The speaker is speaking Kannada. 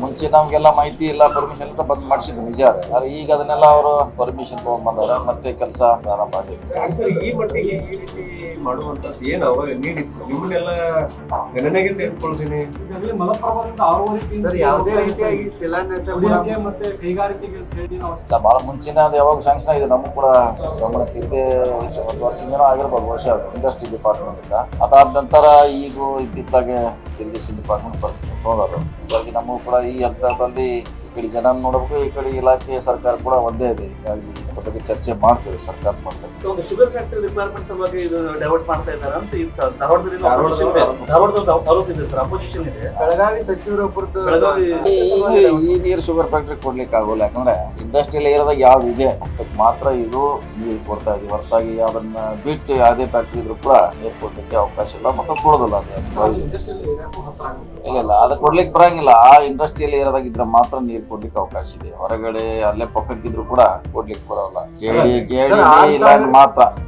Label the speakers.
Speaker 1: ಮುಂಚೆ ನಮ್ಗೆಲ್ಲ ಮಾಹಿತಿ ಇಲ್ಲ ಪರ್ಮಿಷನ್ ಅಂತ ಬಂದ್ ಮಾಡಿಸಿದ್ರು ನಿಜ. ಆದ್ರೆ ಈಗ ಅದನ್ನೆಲ್ಲ ಅವರು ಪರ್ಮಿಷನ್ ತಗೊಂಡ್ ಬಂದವ್ರೆ ಮತ್ತೆ ಕೆಲಸ ಪ್ರಾರಂಭ ಮಾಡಿದ್ರು
Speaker 2: ಸರ್ ಈ ಮಟ್ಟಿಗೆ ಈ ರೀತಿ ಏನು ಅವಾಗ ನೀಡಿತ್ತು? ನಿಮ್ಮನ್ನೆಲ್ಲ ಗಣನೆಗೆ ಸೇರ್ಕೊಳ್ತೀನಿ.
Speaker 3: ಈಗಾಗಲೇ ಮಲಪ್ರಭಾವದಿಂದ ಆರೂವರೆ ತಿಂಗಳು
Speaker 4: ಸರ್ ಯಾವುದೇ ರೀತಿಯಾಗಿ ಶಿಲಾನ್ಯಾಸ ಕೂಡ
Speaker 3: ಮತ್ತೆ ಕೈಗಾರಿಕೆಗೆ ಅಂತ ಹೇಳಿ ನಾವು
Speaker 1: ಭಾಳ ಮುಂಚಿನ ಅದು ಯಾವಾಗ ಸ್ಯಾಂಕ್ಷನ್ ಆಗಿದೆ ನಮಗೂ ಕೂಡ ಗಮನಕ್ಕೆ ಇದ್ದೇ ಒಂದು ವರ್ಷದಿಂದ ಆಗಿರ್ಬೋದು. ವರ್ಷ ಇಂಡಸ್ಟ್ರಿ ಡಿಪಾರ್ಟ್ಮೆಂಟ್ ಅದಾದ ನಂತರ ಈಗ ಇತ್ತಿತ್ತಾಗೆ ಇರಿಗೇಷನ್ ಡಿಪಾರ್ಟ್ಮೆಂಟ್ ಬರ್ತದೆ ನೋಡೋದು ಹೀಗಾಗಿ ನಮಗೂ ಕೂಡ ಈ ಹಂತದಲ್ಲಿ ಕಡೆ ಜನ ನೋಡಬೇಕು ಈ ಕಡೆ ಇಲಾಖೆ ಸರ್ಕಾರ ಕೂಡ ಒಂದೇ ಇದೆ. ಹೀಗಾಗಿ ಅದ್ರ ಬಗ್ಗೆ ಚರ್ಚೆ ಮಾಡ್ತೇವೆ ಸರ್ಕಾರ ಮಾಡ್ತೇವೆ
Speaker 5: ಒಂದು ಶುಗರ್ ಫ್ಯಾಕ್ಟರಿ ರಿಕ್ವೈರ್ಮೆಂಟ್ ಬಗ್ಗೆ ಇದು ಡೈವರ್ಟ್ ಮಾಡ್ತಾ ಇದ್ದಾರೆ ಅಂತ ಈ ಸ- ಧಾರವಾಡದಲ್ಲಿ opposition ಇದೆ. ಧಾರವಾಡದ ಆರೋಪ ಇದೆ ಸರ್ ಅಪೋಸಿಷನ್ ಇದೆ.
Speaker 4: ಬೆಳಗಾವಿ ಸಚಿವರೊಬ್ಬರದ್ದು
Speaker 5: ಬೆಳಗಾವಿ
Speaker 1: ಈ- ಈ ನೀರು ಶುಗರ್ ಫ್ಯಾಕ್ಟ್ರಿ ಕೊಡ್ಲಿಕ್ಕೆ ಆಗೋಲ್ಲ. ಯಾಕಂದ್ರೆ ಇಂಡಸ್ಟ್ರಿಯಲ್ ಏರಿಯಾದಾಗ ಯಾವ್ದು ಇದೆ? ಅಷ್ಟಕ್ಕೆ ಮಾತ್ರ ಇದು ನೀರು ಕೊಡ್ತಾ ಇದೆ. ಹೊರತಾಗಿ ಅದನ್ನ ಬಿಟ್ಟು ಯಾವುದೇ ಫ್ಯಾಕ್ಟ್ರಿ ಇದ್ರು ಕೂಡ ನೀರು ಕೊಡ್ಲಿಕ್ಕೆ ಅವಕಾಶ ಇಲ್ಲ. ಮತ್ತು ಕೊಡೋದಿಲ್ಲ ಅದೇ.
Speaker 3: ಹತ್ರ
Speaker 1: ಇಲ್ಲ ಇಲ್ಲ. ಅದು ಕೊಡ್ಲಿಕ್ಕೆ ಬರಂಗಿಲ್ಲ. ಆ ಇಂಡಸ್ಟ್ರಿಯಲ್ ಏರಿಯಾದಾಗ ಇದ್ರೆ ಮಾತ್ರ ನೀರು ಕೊಡ್ಲಿಕ್ಕೆ ಅವಕಾಶ ಇದೆ. ಹೊರಗಡೆ ಅಲ್ಲೇ ಪಕ್ಕಕ್ಕಿದ್ರು ಕೂಡ ಕೊಡ್ಲಿಕ್ಕೆ ಬರೋಲ್ಲ. ಕೇಳಿ ಕೇಳಿ ಇಲ್ಲ ಮಾತ್ರ.